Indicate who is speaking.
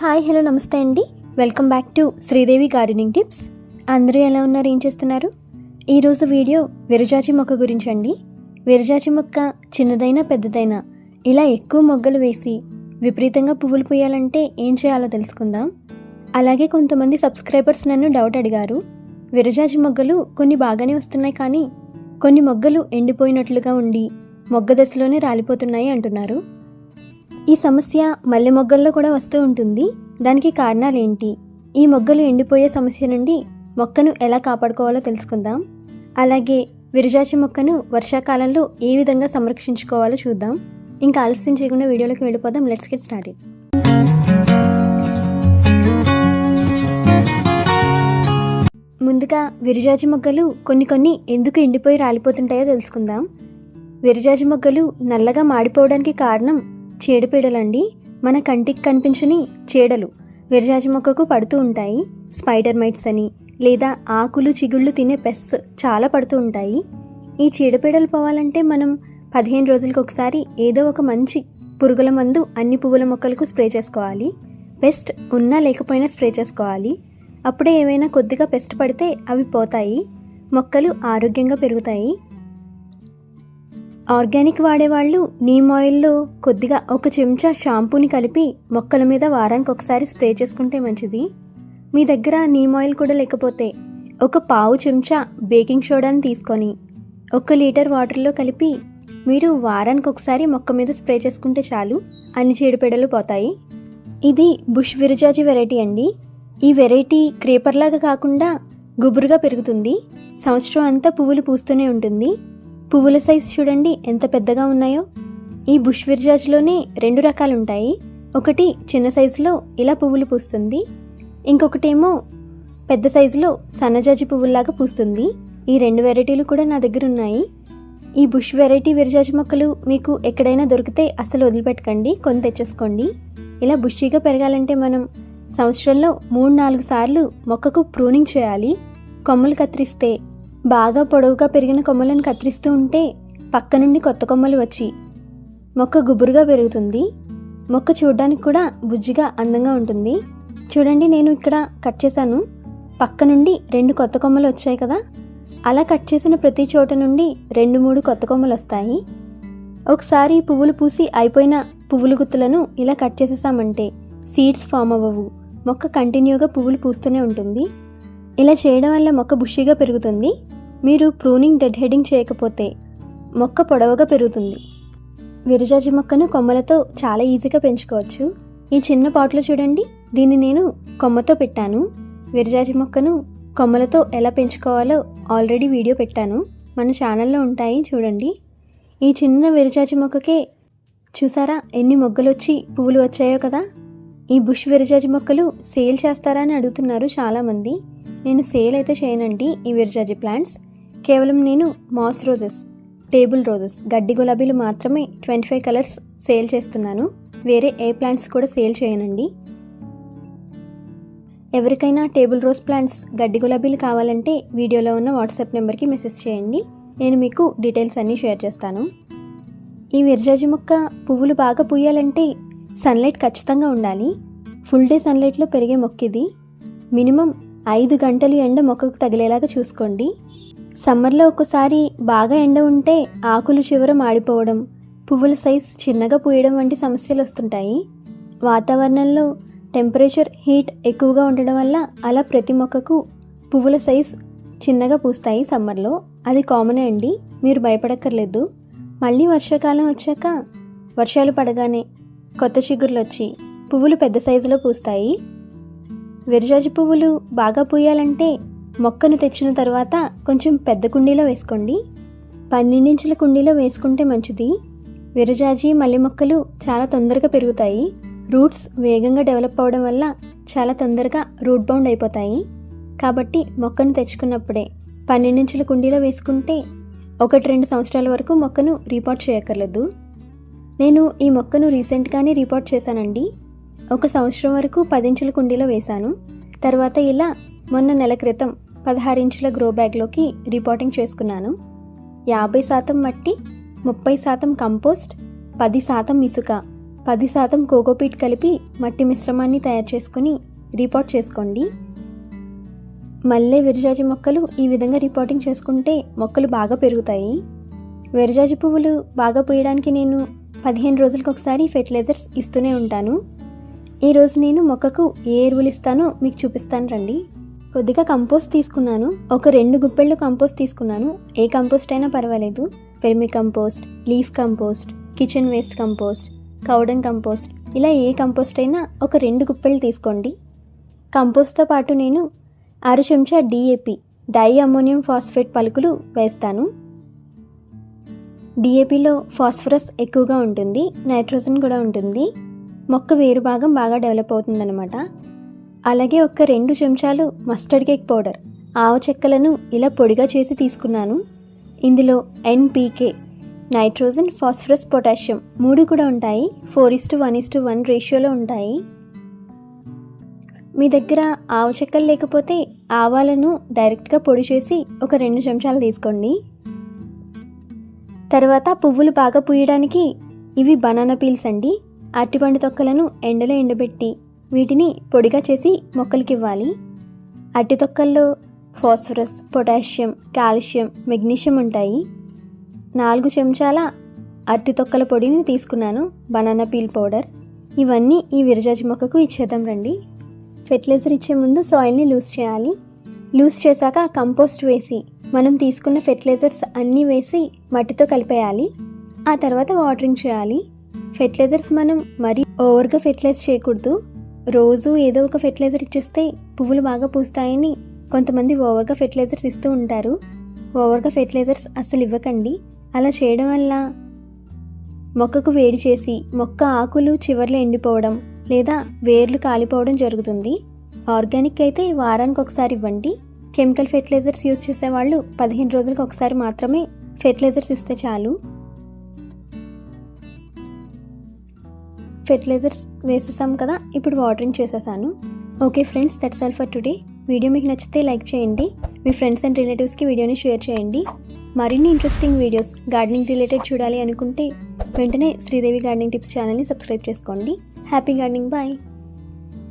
Speaker 1: Hi hello నమస్తే అండి. Welcome back to Sridevi gardening tips. అందరూ ఎలా ఉన్నారు? ఏం చేస్తున్నారు? ఈరోజు వీడియో విరజాచి మొక్క గురించి అండి. విరజాచి మొక్క చిన్నదైనా పెద్దదైనా ఇలా ఎక్కువ మొగ్గలు వేసి విపరీతంగా పువ్వులు పూయాలంటే ఏం చేయాలో తెలుసుకుందాం. అలాగే కొంతమంది సబ్స్క్రైబర్స్ నన్ను డౌట్ అడిగారు. విరజాచి మొగ్గలు కొన్ని బాగానే వస్తున్నాయి కానీ కొన్ని మొగ్గలు ఎండిపోయినట్లుగా ఉండి మొగ్గ దశలోనే రాలిపోతున్నాయి అంటున్నారు. ఈ సమస్య మల్లె మొగ్గల్లో కూడా వస్తూ ఉంటుంది. దానికి కారణాలు ఏంటి ఈ మొగ్గలు ఎండిపోయే సమస్య నుండి మొక్కను ఎలా కాపాడుకోవాలో తెలుసుకుందాం. అలాగే విరజాచి మొక్కను వర్షాకాలంలో ఏ విధంగా సంరక్షించుకోవాలో చూద్దాం. ఇంకా ఆలస్యం చేయకుండా వీడియోలోకి వెళ్ళిపోదాం. లెట్స్ గెట్ స్టార్ట్ ముందుగా విరజాజి మొగ్గలు కొన్ని కొన్ని ఎందుకు ఎండిపోయి రాలిపోతుంటాయో తెలుసుకుందాం. విరజాజి మొగ్గలు నల్లగా మాడిపోవడానికి కారణం చీడపీడలండి. మన కంటికి కనిపించని చీడలు విరజాజి మొక్కకు పడుతూ ఉంటాయి. స్పైడర్ మైట్స్ అని లేదా ఆకులు చిగుళ్ళు తినే పెస్ చాలా పడుతూ ఉంటాయి. ఈ చీడపీడలు పోవాలంటే మనం పదిహేను రోజులకు ఒకసారి ఏదో ఒక మంచి పురుగుల మందు అన్ని పువ్వుల మొక్కలకు స్ప్రే చేసుకోవాలి. పెస్ట్ ఉన్నా లేకపోయినా స్ప్రే చేసుకోవాలి. అప్పుడే ఏమైనా కొద్దిగా పెస్ట్ పడితే అవి పోతాయి. మొక్కలు ఆరోగ్యంగా పెరుగుతాయి. ఆర్గానిక్ వాడేవాళ్ళు నీమ్ ఆయిల్లో కొద్దిగా ఒక చెంచా షాంపూని కలిపి మొక్కల మీద వారానికి ఒకసారి స్ప్రే చేసుకుంటే మంచిది. మీ దగ్గర నీమ్ ఆయిల్ కూడా లేకపోతే ఒక పావు చెంచా బేకింగ్ సోడాని తీసుకొని ఒక లీటర్ వాటర్లో కలిపి మీరు వారానికి ఒకసారి మొక్క మీద స్ప్రే చేసుకుంటే చాలు. అన్ని చీడపీడలు పోతాయి. ఇది బుష్ విరజాజి వెరైటీ అండి. ఈ వెరైటీ క్రేపర్లాగా కాకుండా గుబురుగా పెరుగుతుంది. సంవత్సరం అంతా పువ్వులు పూస్తూనే ఉంటుంది. పువ్వుల సైజు చూడండి ఎంత పెద్దగా ఉన్నాయో. ఈ బుష్ విర్జాజ్లోనే రెండు రకాలు ఉంటాయి ఒకటి చిన్న సైజులో ఇలా పువ్వులు పూస్తుంది. ఇంకొకటేమో పెద్ద సైజులో సన్నజాజి పువ్వుల్లాగా పూస్తుంది. ఈ రెండు వెరైటీలు కూడా నా దగ్గర ఉన్నాయి. ఈ బుష్ వెరైటీ విరజాజి మొక్కలు మీకు ఎక్కడైనా దొరికితే అసలు వదిలిపెట్టకండి కొని తెచ్చేసుకోండి. ఇలా బుషీగా పెరగాలంటే మనం సంవత్సరంలో మూడు నాలుగు సార్లు మొక్కకు ప్రూనింగ్ చేయాలి. కొమ్మలు కత్తిరిస్తే బాగా పొడవుగా పెరిగిన కొమ్మలను కత్తిరిస్తూ ఉంటే పక్క నుండి కొత్త కొమ్మలు వచ్చి మొక్క గుబురుగా పెరుగుతుంది. మొక్క చూడడానికి కూడా బుజ్జిగా అందంగా ఉంటుంది. చూడండి నేను ఇక్కడ కట్ చేశాను. పక్క నుండి రెండు కొత్త కొమ్మలు వచ్చాయి కదా. అలా కట్ చేసిన ప్రతి చోట నుండి రెండు మూడు కొత్త కొమ్మలు వస్తాయి. ఒకసారి పువ్వులు పూసి అయిపోయిన పువ్వుల గుత్తులను ఇలా కట్ చేసేసామంటే సీడ్స్ ఫామ్ అవ్వవు. మొక్క కంటిన్యూగా పువ్వులు పూస్తూనే ఉంటుంది. ఇలా చేయడం వల్ల మొక్క బుషీగా పెరుగుతుంది. మీరు ప్రూనింగ్ డెడ్ హెడింగ్ చేయకపోతే మొక్క పొడవుగా పెరుగుతుంది. విరజాజి మొక్కను కొమ్మలతో చాలా ఈజీగా పెంచుకోవచ్చు. ఈ చిన్న పాట్లో చూడండి. దీన్ని నేను కొమ్మతో పెట్టాను. విరజాజి మొక్కను కొమ్మలతో ఎలా పెంచుకోవాలో ఆల్రెడీ వీడియో పెట్టాను. మన ఛానల్లో ఉంటాయి చూడండి. ఈ చిన్న విరజాజి మొక్కకే చూసారా? ఎన్ని మొగ్గలు వచ్చి పువ్వులు వచ్చాయో కదా? ఈ బుష్ విరజాజి మొక్కలు సేల్ చేస్తారా అని అడుగుతున్నారు చాలామంది. నేను సేల్ అయితే చేయనండి ఈ విరజాజి ప్లాంట్స్. కేవలం నేను మాస్ రోజెస్ టేబుల్ రోజెస్ గడ్డి గులాబీలు మాత్రమే ట్వంటీ ఫైవ్ కలర్స్ సేల్ చేస్తున్నాను. వేరే ఏ ప్లాంట్స్ కూడా సేల్ చేయనండి. ఎవరికైనా టేబుల్ రోజ్ ప్లాంట్స్ గడ్డి గులాబీలు కావాలంటే వీడియోలో ఉన్న వాట్సాప్ నెంబర్కి మెసేజ్ చేయండి. నేను మీకు డీటెయిల్స్ అన్నీ షేర్ చేస్తాను. ఈ విరజాజి మొక్క పువ్వులు బాగా పూయాలంటే సన్లైట్ ఖచ్చితంగా ఉండాలి. ఫుల్ డే సన్లైట్లో పెరిగే మొక్క ఇది మినిమం ఐదు గంటలు ఎండ మొక్కకు తగిలేలాగా చూసుకోండి. సమ్మర్లో ఒకసారి బాగా ఎండ ఉంటే ఆకులు చివర మాడిపోవడం పువ్వుల సైజ్ చిన్నగా పూయడం వంటి సమస్యలు వస్తుంటాయి. వాతావరణంలో టెంపరేచర్ హీట్ ఎక్కువగా ఉండడం వల్ల అలా ప్రతి మొక్కకు పువ్వుల సైజ్ చిన్నగా పూస్తాయి సమ్మర్లో. అది కామనే అండి. మీరు భయపడక్కర్లేదు. మళ్ళీ వర్షాకాలం వచ్చాక వర్షాలు పడగానే కొత్త చిగుర్లు వచ్చి పువ్వులు పెద్ద సైజులో పూస్తాయి. విరజాజి పువ్వులు బాగా పూయాలంటే మొక్కను తెచ్చిన తర్వాత కొంచెం పెద్ద కుండీలో వేసుకోండి. పన్నెండించుల కుండీలో వేసుకుంటే మంచిది. విరజాజి మల్లె మొక్కలు చాలా తొందరగా పెరుగుతాయి. రూట్స్ వేగంగా డెవలప్ అవడం వల్ల చాలా తొందరగా రూట్ బౌండ్ అయిపోతాయి. కాబట్టి మొక్కను తెచ్చుకున్నప్పుడే పన్నెండించుల కుండీలో వేసుకుంటే ఒకటి రెండు సంవత్సరాల వరకు మొక్కను రీపాట్ చేయక్కర్లేదు. నేను ఈ మొక్కను రీసెంట్గానే రిపోర్ట్ చేశానండి. ఒక సంవత్సరం వరకు పదించుల కుండీలో వేశాను. తర్వాత ఇలా మొన్న నెల క్రితం పదహారు ఇంచుల గ్రో బ్యాగ్లోకి రిపోర్టింగ్ చేసుకున్నాను. యాభై శాతం మట్టి ముప్పై శాతం కంపోస్ట్ పది శాతం ఇసుక పది శాతం కోకోపీట్ కలిపి మట్టి మిశ్రమాన్ని తయారు చేసుకుని రిపోర్ట్ చేసుకోండి. మల్లె విరజాజి మొక్కలు ఈ విధంగా రిపోర్టింగ్ చేసుకుంటే మొక్కలు బాగా పెరుగుతాయి. విరజాజి పువ్వులు బాగా పూయడానికి నేను పదిహేను రోజులకు ఒకసారి ఫెర్టిలైజర్స్ ఇస్తూనే ఉంటాను. ఈరోజు నేను మొక్కకు ఏ ఎరువులు ఇస్తానో మీకు చూపిస్తాను రండి. కొద్దిగా కంపోస్ట్ తీసుకున్నాను. ఒక రెండు గుప్పెళ్ళు కంపోస్ట్ తీసుకున్నాను. ఏ కంపోస్ట్ అయినా పర్వాలేదు. Vermicompost leaf compost kitchen waste compost cow dung compost ఇలా ఏ కంపోస్ట్ అయినా ఒక రెండు గుప్పెళ్ళు తీసుకోండి. కంపోస్ట్తో పాటు నేను ఆరు చెంచా డిఏపి డై అమ్మోనియం ఫాస్ఫేట్ పలుకులు వేస్తాను. డిఏపిలో ఫాస్ఫరస్ ఎక్కువగా ఉంటుంది నైట్రోజన్ కూడా ఉంటుంది. మొక్క వేరు భాగం బాగా డెవలప్ అవుతుందన్నమాట. అలాగే ఒక రెండు చెంచాలు మస్టర్డ్ కేక్ పౌడర్ ఆవ చెక్కలను ఇలా పొడిగా చేసి తీసుకున్నాను. ఇందులో ఎన్పీకే నైట్రోజన్ ఫాస్ఫరస్ పొటాషియం మూడు కూడా ఉంటాయి. Four is to one is to one రేషియోలో ఉంటాయి. మీ దగ్గర ఆవు చెక్కలు లేకపోతే ఆవాలను డైరెక్ట్గా పొడి చేసి ఒక రెండు చెంచాలు తీసుకోండి. తర్వాత పువ్వులు బాగా పూయడానికి ఇవి బనానా పీల్స్ అండి. అరటిపండు తొక్కలను ఎండలో ఎండబెట్టి వీటిని పొడిగా చేసి మొక్కలకి ఇవ్వాలి. అరటి తొక్కల్లో ఫాస్ఫరస్ పొటాషియం కాల్షియం మెగ్నీషియం ఉంటాయి. నాలుగు చెంచాల అరటి తొక్కల పొడిని తీసుకున్నాను బనానా పీల్ పౌడర్. ఇవన్నీ ఈ విరజాజి మొక్కకు ఇచ్చేద్దాం రండి. ఫెర్టిలైజర్ ఇచ్చే ముందు సాయిల్ని లూజ్ చేయాలి. లూజ్ చేశాక కంపోస్ట్ వేసి మనం తీసుకున్న ఫెర్టిలైజర్స్ అన్నీ వేసి మట్టితో కలిపేయాలి. ఆ తర్వాత వాటరింగ్ చేయాలి. ఫెర్టిలైజర్స్ మనం మరీ ఓవర్గా ఫెర్టిలైజ్ చేయకూడదు. రోజు ఏదో ఒక ఫెర్టిలైజర్ ఇచ్చేస్తే పువ్వులు బాగా పూస్తాయని కొంతమంది ఓవర్గా ఫెర్టిలైజర్స్ ఇస్తూ ఉంటారు. ఓవర్గా ఫెర్టిలైజర్స్ అస్సలు ఇవ్వకండి. అలా చేయడం వల్ల మొక్కకు వేడి చేసి మొక్క ఆకులు చివర్లో ఎండిపోవడం లేదా వేర్లు కాలిపోవడం జరుగుతుంది. ఆర్గానిక్ అయితే వారానికి ఒకసారి ఇవ్వండి. కెమికల్ ఫెర్టిలైజర్స్ యూజ్ చేసేవాళ్ళు పదిహేను రోజులకు ఒకసారి మాత్రమే ఫెర్టిలైజర్స్ ఇస్తే చాలు. ఫెర్టిలైజర్స్ వేసేసాం కదా ఇప్పుడు వాటరింగ్ చేసేసాను. Okay friends that's all for today video మీకు నచ్చితే లైక్ చేయండి మీ ఫ్రెండ్స్ అండ్ రిలేటివ్స్కి వీడియోని షేర్ చేయండి. మరిన్ని ఇంట్రెస్టింగ్ వీడియోస్ గార్డెనింగ్ రిలేటెడ్ చూడాలి అనుకుంటే వెంటనే శ్రీదేవి గార్డెనింగ్ టిప్స్ ఛానల్ని సబ్స్క్రైబ్ చేసుకోండి. Happy gardening bye